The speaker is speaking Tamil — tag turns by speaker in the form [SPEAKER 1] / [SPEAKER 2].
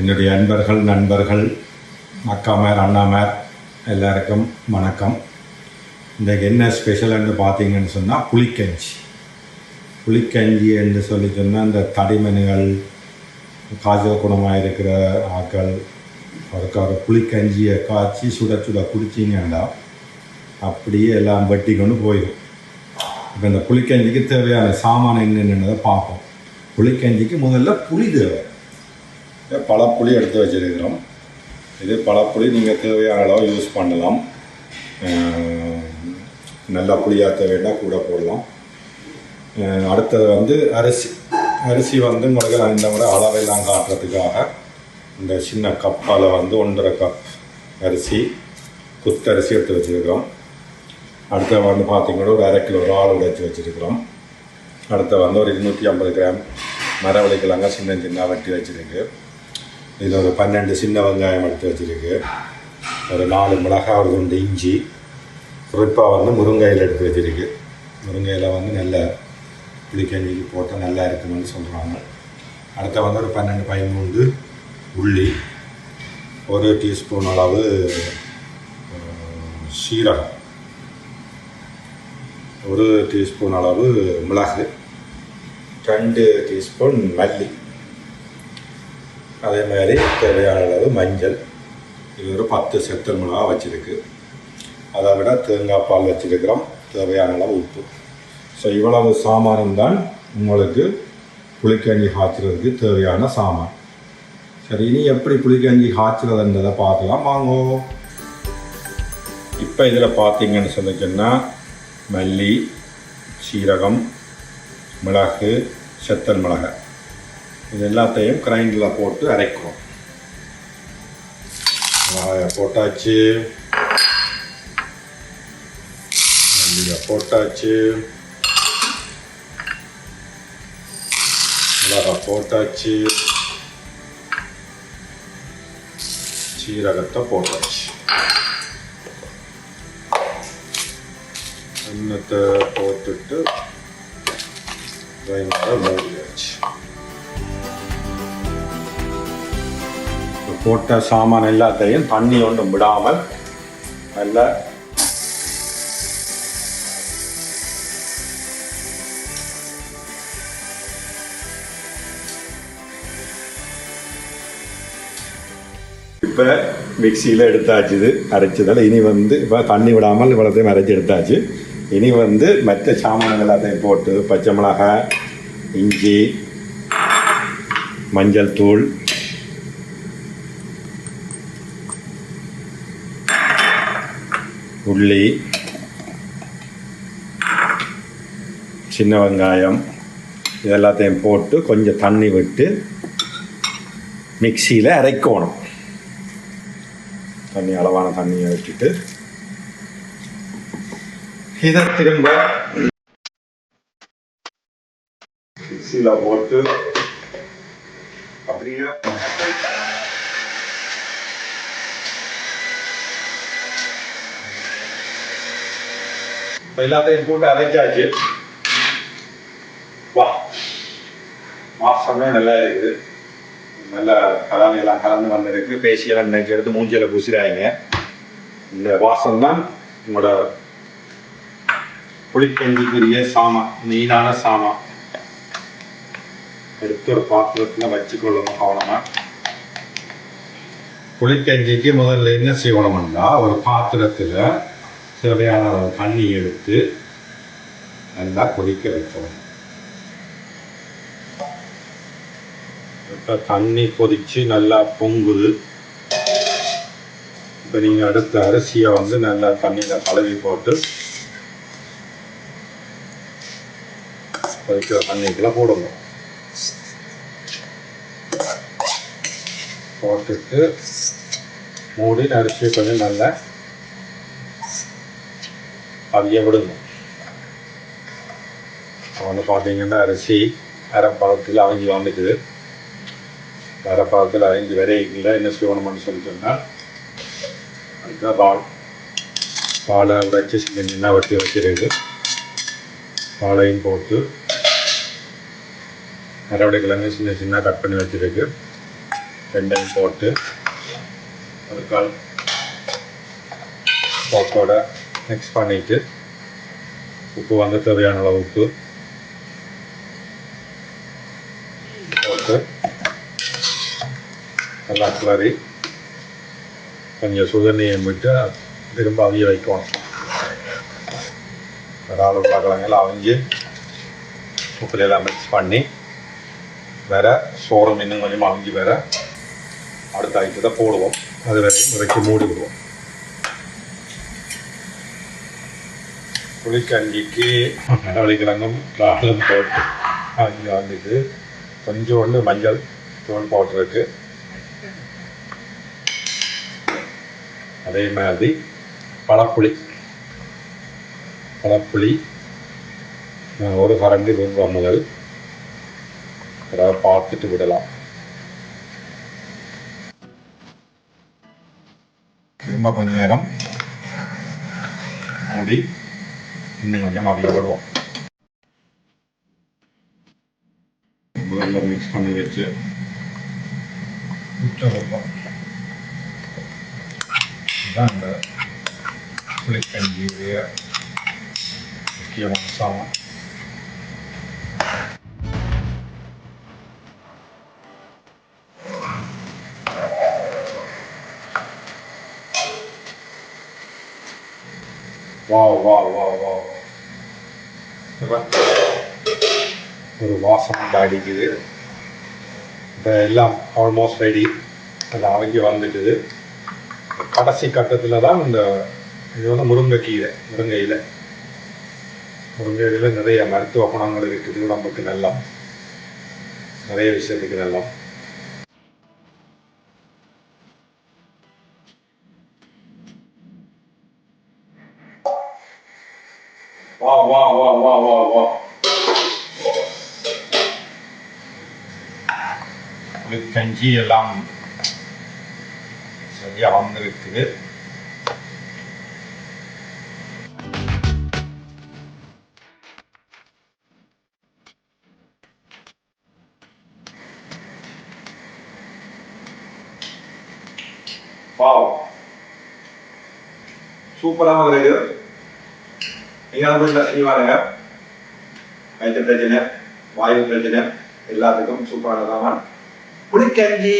[SPEAKER 1] என்னுடைய அன்பர்கள் நண்பர்கள் அக்காமார் அண்ணாமார் எல்லாருக்கும் வணக்கம். இன்றைக்கு என்ன ஸ்பெஷல்னு பார்த்தீங்கன்னு சொன்னால் புளிக்கஞ்சி புளிக்கஞ்சி என்று சொல்லி சொன்னால் இந்த தடிமனுகள் காய்ச்சல் குணமாக இருக்கிற ஆட்கள் அவருக்கு ஒரு புளிக்கஞ்சியை காய்ச்சி சுட சுட குடிச்சிங்கன்னா அப்படியே எல்லாம் வெட்டி கொண்டு போயிடும். இப்போ இந்த புளிக்கஞ்சிக்கு தேவையான சாமான் என்னென்னதை பார்ப்போம். புளிக்கஞ்சிக்கு முதல்ல புளி தேவை. பழப்புளி எடுத்து வச்சிருக்கிறோம். இது பழப்புளி நீங்கள் தேவையான அளவு யூஸ் பண்ணலாம். நல்ல புளியாக தேவைன்னா கூட போடலாம். அடுத்தது வந்து அரிசி. அரிசி வந்து உங்களுக்கு நான் இந்த முறை அளவெல்லாம் காட்டுறதுக்காக இந்த சின்ன கப்பால் வந்து ஒன்றரை கப் அரிசி குத்தரிசி எடுத்து வச்சுருக்கிறோம். அடுத்த வந்து பார்த்திங்கன்னா ஒரு அரை கிலோ இறால் உடைச்சி வச்சுருக்கிறோம். அடுத்து வந்து ஒரு இருநூற்றி ஐம்பது கிராம் மரவள்ளி கிழங்க சின்ன சின்ன வெட்டி வச்சுருக்கு. இது ஒரு பன்னெண்டு சின்ன வெங்காயம் எடுத்து வச்சுருக்கு. ஒரு நாலு மிளகா ஒரு ரெண்டு இஞ்சி குறிப்பாக வந்து முருங்கையில் எடுத்து வச்சுருக்கு. முருங்கையில் வந்து நல்ல புளிக்கஞ்சிக்கு போட்டால் நல்லா இருக்குமென்னு சொல்கிறாங்க அடுத்த வந்து ஒரு பன்னெண்டு பதிமூன்று உள்ளி ஒரு டீஸ்பூன் அளவு சீரகம் ஒரு டீஸ்பூன் அளவு மிளகு ரெண்டு டீஸ்பூன் மல்லி. அதே மாதிரி தேவையான அளவு மஞ்சள். இது ஒரு பத்து செத்தல் மிளகா வச்சுருக்கு. அதை விட தேங்காய் பால் வச்சுருக்கிறோம். தேவையான அளவு உப்பு. ஸோ இவ்வளவு சாமானும் தான் உங்களுக்கு புளிக்கஞ்சி காய்ச்சறதுக்கு தேவையான சாமான். சரி இனி எப்படி புளிக்கஞ்சி காய்ச்சறதுன்றதை பார்க்கலாம். வாங்கோ. இப்போ இதில் பார்த்தீங்கன்னு சொல்லிச்சோன்னா மல்லி சீரகம் மிளகு செத்தல் மிளகாய். இது எல்லாத்தையும் கிரைண்டரில் போட்டு அரைக்கிறோம். போட்டாச்சு. மல்லிகை போட்டாச்சு. மிளகா போட்டாச்சு. சீரகத்தை போட்டாச்சு. அன்னத்தை போட்டுட்டு கிரைண்டரை மூடியாச்சு போட்ட சாமான் எல்லாத்தையும் தண்ணி ஒன்றும் விடாமல் நல்லா இப்போ மிக்சியில் எடுத்தாச்சு இது இனி வந்து இப்போ தண்ணி விடாமல் இவ்வளோத்தையும் அரைச்சி எடுத்தாச்சு. இனி வந்து மற்ற சாமான்கள் எல்லாத்தையும் போட்டு பச்சை மிளகாய் இஞ்சி மஞ்சள் தூள் உள்ளி சின்ன வெங்காயம் இது எல்லாத்தையும் போட்டு கொஞ்சம் தண்ணி விட்டு மிக்சியில் அரைக்கணும். தண்ணி அளவான தண்ணியை வச்சுட்டு. இதை திரும்ப மிக்சியில் போட்டு அப்படியே இப்ப எல்லாத்தையும் அரேஞ்ச் ஆச்சு வா வாசமே நல்லா இருக்குது நல்லா கலந்து எல்லாம் கலந்து வந்திருக்கு பேசியெல்லாம் நினைச்சு எடுத்து மூஞ்சியில் பூசிடாங்க இந்த வாசம் தான் உங்களோட புளிக்கஞ்சிக்குரிய சாமான் மெயினான சாமான் எடுத்து ஒரு பாத்திரத்தில் வச்சுக்கொள்ளணும் கவனமா புளிக்கஞ்சிக்கு முதல்ல என்ன செய்யணும்னா ஒரு பாத்திரத்தில் தேவையான தண்ணி எடுத்து நல்லா கொதிக்க வைக்கணும் இப்போ தண்ணி கொதித்து நல்லா பொங்குது. இப்போ நீங்கள் அடுத்த அரிசியை வந்து நல்லா தண்ணியில் கழுவி போட்டு கொதிக்கிற தண்ணிக்குள்ள போடணும். போட்டுட்டு மூடி அரிசி கொஞ்சம் நல்லா அவிய விடணும் வந்து பார்த்தீங்கன்னா அரிசி அரை பழத்தில் வந்துக்குது அரை பழத்தில் விரைக்கல என்ன செய்யணும்னு சொல்லி சொன்னால் அதுக்காக பால் பாலை உடைச்சி சின்ன சின்ன வெட்டி வச்சிருக்கு பாலையும் போட்டு அரவடை கிழங்கு சின்ன சின்ன கட் பண்ணி வச்சிருக்கு. ரெண்டையும் போட்டு ஒரு கால் போக்கோட மிக்ஸ் பண்ணிவிட்டு உப்பு வந்து தேவையான அளவு உப்பு போட்டு நல்லா கிளறி கொஞ்சம் சுடுதண்ணியை விட்டு திரும்ப அவிய வைக்கணும் இறால் உருளைக்கிழங்கெல்லாம் அவிஞ்சு உப்புல எல்லாம் மிக்ஸ் பண்ணி வேற சோறும் இன்னும் கொஞ்சம் அவிஞ்சு வேற அடுத்த ஐட்டத்தை போடுவோம். அது வரையும் மூடி விடுவோம். புளிக்கஞ்சிக்கு மரவள்ளிக்கிழங்கும் காலம் போட்டு அங்கே வந்துட்டு கொஞ்சோண்டு மஞ்சள் தூள் போட்டிருக்கு அதே மாதிரி பழப்புளி. பழப்புளி ஒரு கரண்டி ரூபா முதல். அதாவது பார்த்துட்டு விடலாம். திரும்ப கொஞ்ச நேரம் மூடி. இன்னும் கொஞ்சம் அவிய விடுவோம் முதல்ல மிக்ஸ் பண்ணி வச்சு உச்ச வைப்போம் இதுதான் இந்த புளிக்கஞ்சியுடைய முக்கியமான சாமான் வா வா வா வா ஒரு வாசம் அடிக்குது. இப்போ எல்லாம் ஆல்மோஸ்ட் ரெடி அது அவங்க வந்துட்டுது. கடைசி கட்டத்தில் தான் இந்த இது வந்து முருங்கைக்கீரை முருங்கை இலை முருங்கை இலையில நிறைய மருத்துவ குணங்கள் இருக்குது உடம்புக்கு நல்லா. நிறைய விஷயத்துக்கு நல்லா. வா வா வா வா வா வா. கஞ்சி எல்லாம் சரியா வந்திருக்குது வாவ். சூப்பராக வருது நீங்கள் அது வீட்டில் செய்வாருங்க வயிற்று பிரச்சனை வாயு பிரச்சனை எல்லாத்துக்கும் சூப்பரானதான் புளிக்கஞ்சி